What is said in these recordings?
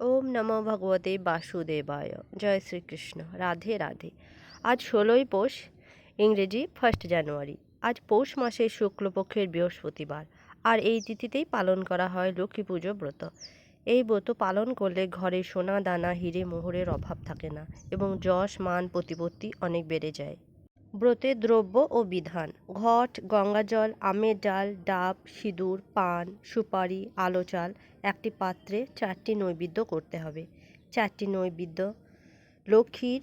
ওম নমো ভগবতে বাসুদেবায়। জয় শ্রীকৃষ্ণ। রাধে রাধে। আজ ষোলোই পৌষ, ইংরেজি ফার্স্ট জানুয়ারি আজ পৌষ মাসের শুক্লপক্ষের বৃহস্পতিবার। আর এই তিথিতেই পালন করা হয় লক্ষ্মী পুজো ব্রত। এই ব্রত পালন করলে ঘরে সোনা দানা, হিরে মোহরের অভাব থাকে না এবং যশ, মান, প্রতিপত্তি অনেক বেড়ে যায়। ব্রতের দ্রব্য ও বিধান, ঘট, গঙ্গাজল, আমের ডাল, ডাব, সিঁদুর, পান, সুপারি, আলো চাল, একটি পাত্রে চারটি নৈবেদ্য করতে হবে। চারটি নৈবেদ্য, লক্ষ্মীর,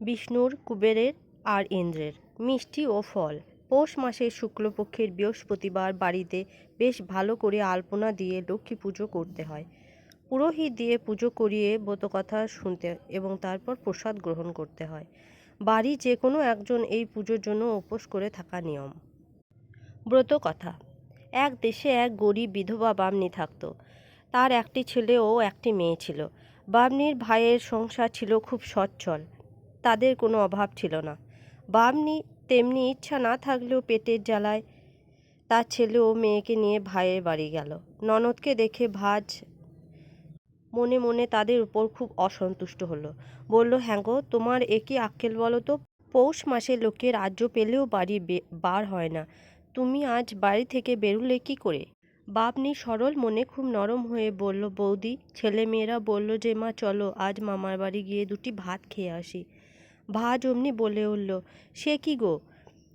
বিষ্ণুর, কুবেরের আর ইন্দ্রের। মিষ্টি ও ফল। পৌষ মাসের শুক্লপক্ষের বৃহস্পতিবার বাড়িতে বেশ ভালো করে আলপনা দিয়ে লক্ষ্মী পুজো করতে হয়। পুরোহিত দিয়ে পুজো করিয়ে ব্রতকথা শুনতে এবং তারপর প্রসাদ গ্রহণ করতে হয়। বাড়ি যে কোনো একজন এই পুজোর জন্য উপোস করে থাকা নিয়ম। ব্রত কথা এক দেশে এক গরিব বিধবা বামনি থাকতো। তার একটি ছেলে ও একটি মেয়ে ছিল। বামনির ভাইয়ের সংসার ছিল খুব সচ্ছল। তাদের কোনো অভাব ছিল না। বামনি তেমনি ইচ্ছা না থাকলেও পেটের জ্বালায় তার ছেলে ও মেয়েকে নিয়ে ভাইয়ের বাড়ি গেল। ননদকে দেখে ভাজ মনে মনে তাদের উপর খুব অসন্তুষ্ট হলো। বলল হ্যাঁ গো, তোমার একই আক্কেল বলো তো? পৌষ মাসে লোকে রাজ্য পেলেও বাড়ি বার হয় না। তুমি আজ বাড়ি থেকে বেরুলে কি করে? বাপনি সরল মনে খুব নরম হয়ে বলল, বৌদি ছেলে মেয়েরা বলল যে, মা, চলো আজ মামার বাড়ি গিয়ে দুটি ভাত খেয়ে আসি। ভাজ অমনি বলে উঠল, সে কি গো?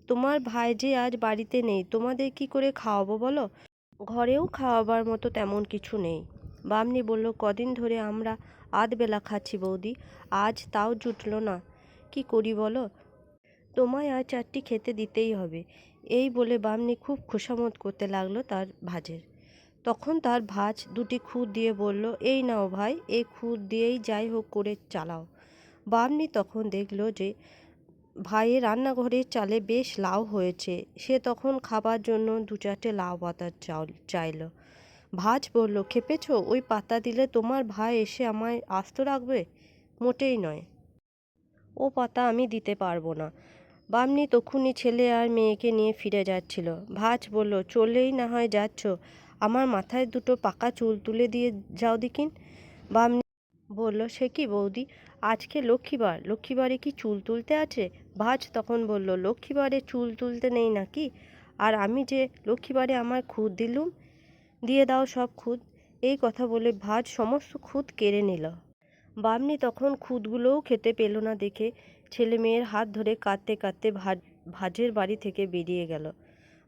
তোমার ভাই যে আজ বাড়িতে নেই, তোমাদের কি করে খাওয়াবো বলো? ঘরেও খাওয়াবার মতো তেমন কিছু নেই। বামনি বলল, কদিন ধরে আমরা আধবেলা খাচ্ছি বৌদি, আজ তাও জুটলো না। কি করি বলো? তোমায় আর চারটি খেতে দিতেই হবে। এই বলে বামনি খুব খোসামত করতে লাগল তার ভাজের। তখন তার ভাজ দুটি খুঁত দিয়ে বলল, এই নাও ভাই, এই খুঁত দিয়েই যাই হোক করে চালাও। বামনি তখন দেখল যে ভাইয়ের রান্নাঘরের চালে বেশ লাউ হয়েছে। সে তখন খাবার জন্য দু চারটে লাউ পাতা চাল চাইলো। ভাজ বলল, খেপেছো? ওই পাতা দিলে তোমার ভাই এসে আমায় আস্ত রাখবে? মোটেই নয়। ও পাতা আমি দিতে পারব না। বামনি তখনই ছেলে আর মেয়েকে নিয়ে ফিরে যাচ্ছিল। ভাজ বলল, চলেই না হয় যাচ্ছ? আমার মাথায় দুটো পাকা চুল তুলে দিয়ে যাও দিকিন বামনি বলল, সে কি বৌদি? আজকে লক্ষ্মীবার। লক্ষ্মীবারে কি চুল তুলতে আছে? ভাজ তখন বলল, লক্ষ্মীবারে চুল তুলতে নেই নাকি? আর আমি যে লক্ষ্মীবারে আমার খুদ দিলুম দিয়ে দাও সব খুদ এই কথা বলে ভাজ সমস্ত খুদ কেড়ে নিল। বামনি তখন খুদগুলোও খেতে পেল না দেখে ছেলে মেয়ের হাত ধরে কাঁদতে কাঁদতে ভাজ ভাজের বাড়ি থেকে বেরিয়ে গেল।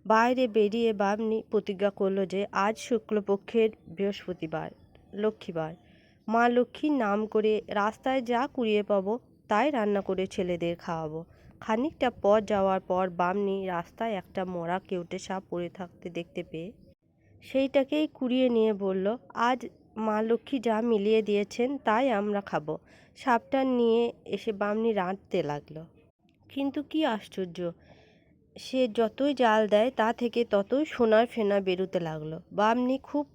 বাইরে বেরিয়ে বামনি প্রতিজ্ঞা করল যে আজ শুক্লপক্ষের বৃহস্পতিবার, লক্ষ্মীবার। মা লক্ষ্মীর নাম করে রাস্তায় যা কুড়িয়ে পাবো তাই রান্না করে ছেলেদের খাওয়াবো। খানিকটা পথ যাওয়ার পর বামনি রাস্তায় একটা মরা কেউটে সাপ পড়ে থাকতে দেখতে পেয়ে সেইটাকেই কুড়িয়ে নিয়ে বলল, আজ মা লক্ষ্মী যা মিলিয়ে দিয়েছেন তাই আমরা খাব। সাপটা নিয়ে এসে বামনি রাঁধতে লাগল। কিন্তু কি আশ্চর্য, সে যতই জাল দেয় তা থেকে ততই সোনার ফেনা বেরোতে লাগল। বামনি খুব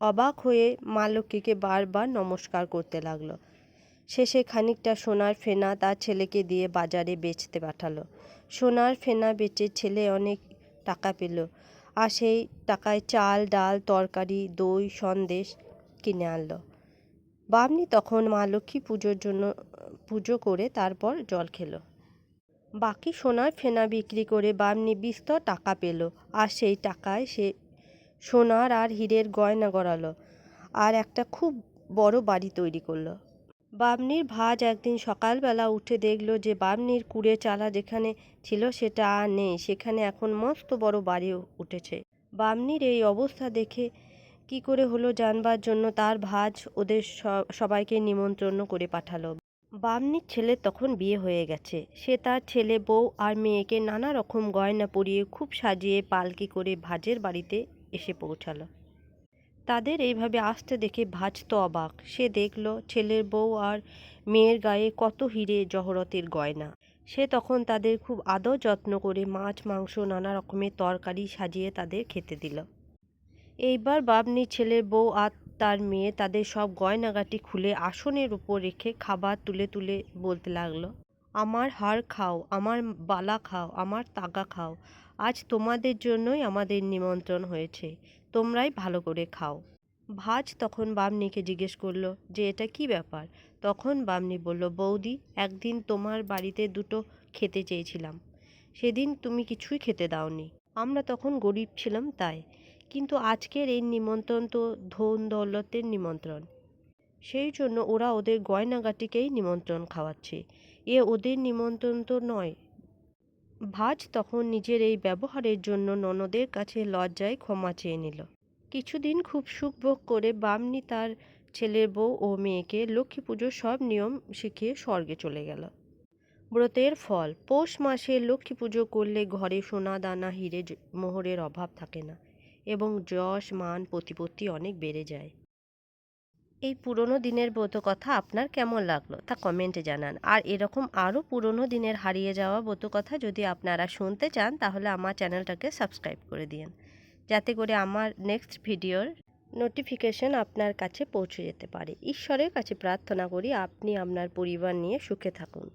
অবাক হয়ে মা লক্ষ্মীকে বারবার নমস্কার করতে লাগল। শেষে খানিকটা সোনার ফেনা তার ছেলেকে দিয়ে বাজারে বেচতে পাঠালো। সোনার ফেনা বেচে ছেলে অনেক টাকা পেল। আর সেই টাকায় চাল, ডাল, তরকারি, দই, সন্দেশ কিনে আনলো। বামনি তখন মা লক্ষ্মী পুজোর জন্য, পুজো করে তারপর জল খেলো। বাকি সোনার ফেনা বিক্রি করে বামনি বিস্তর টাকা পেল আর সেই টাকায় সে সোনার আর হীরের গয়না গড়ালো আর একটা খুব বড় বাড়ি তৈরি করল। বামনির ভাজ একদিন সকালবেলা উঠে দেখল যে বামনির কুড়ে চালা যেখানে ছিল সেটা আর নেই, সেখানে এখন মস্ত বড় বাড়ি উঠেছে। বামনির এই অবস্থা দেখে কি করে হলো জানবার জন্য তার ভাজ ওদের সবাইকে নিমন্ত্রণ করে পাঠালো। বামনির ছেলে তখন বিয়ে হয়ে গেছে। সে তার ছেলে, বউ আর মেয়েকে নানা রকম গয়না পরিয়ে খুব সাজিয়ে পালকি করে ভাজের বাড়িতে এসে পৌঁছালো। তাদের এইভাবে আসতে দেখে ভাজ তো অবাক। সে দেখল, ছেলের বউ আর মেয়ের গায়ে কত হিরে জহরতের গয়না। সে তখন তাদের খুব আদর যত্ন করে মাছ, মাংস, নানা রকমের তরকারি সাজিয়ে তাদের খেতে দিল। এইবার বাবনি ছেলের বউ আর তার মেয়ে তাদের সব গয়নাগাটি খুলে আসনের উপর রেখে খাবার তুলে তুলে বলতে লাগল, আমার হাড় খাও, আমার বালা খাও, আমার তাগা খাও আজ তোমাদের জন্যই আমাদের নিমন্ত্রণ হয়েছে। তোমরাই ভালো করে খাও। ভাজ তখন বামনিকে জিজ্ঞেস করল, যে এটা কি ব্যাপার? তখন বামনি বলল, বৌদি, একদিন তোমার বাড়িতে দুটো খেতে চেয়েছিলাম। সেদিন তুমি কিছুই খেতে দাওনি। আমরা তখন গরিব ছিলাম তাই। কিন্তু আজকের এই নিমন্ত্রণ তো ধন দৌলতের নিমন্ত্রণ। সেই জন্য ওরা ওদের গয়নাগাটিকেই নিমন্ত্রণ খাওয়াচ্ছে। এ ওদের নিমন্ত্রণ তো নয় ভাজ তখন নিজের এই ব্যবহারের জন্য ননদের কাছে লজ্জায় ক্ষমা চেয়ে নিল। কিছুদিন খুব সুখভোগ করে বামনি তার ছেলের বউ ও মেয়েকে লক্ষ্মী পুজোর সব নিয়ম শিখিয়ে স্বর্গে চলে গেল। ব্রতের ফল, পৌষ মাসে লক্ষ্মী পুজো করলে ঘরে সোনা দানা, হিরে মোহরের অভাব থাকে না এবং যশ, মান, প্রতিপত্তি অনেক বেড়ে যায়। এই পুরনো দিনের ব্রত কথা আপনার কেমন লাগল তা কমেন্টে জানান। আর এরকম আরও পুরনো দিনের হারিয়ে যাওয়া ব্রত কথা যদি আপনারা শুনতে চান, তাহলে আমার চ্যানেলটাকে সাবস্ক্রাইব করে দিন। যাতে করে আমার নেক্সট ভিডিওর নোটিফিকেশন আপনার কাছে পৌঁছে যেতে পারে। ঈশ্বরের কাছে প্রার্থনা করি আপনি আপনার পরিবার নিয়ে সুখে থাকুন।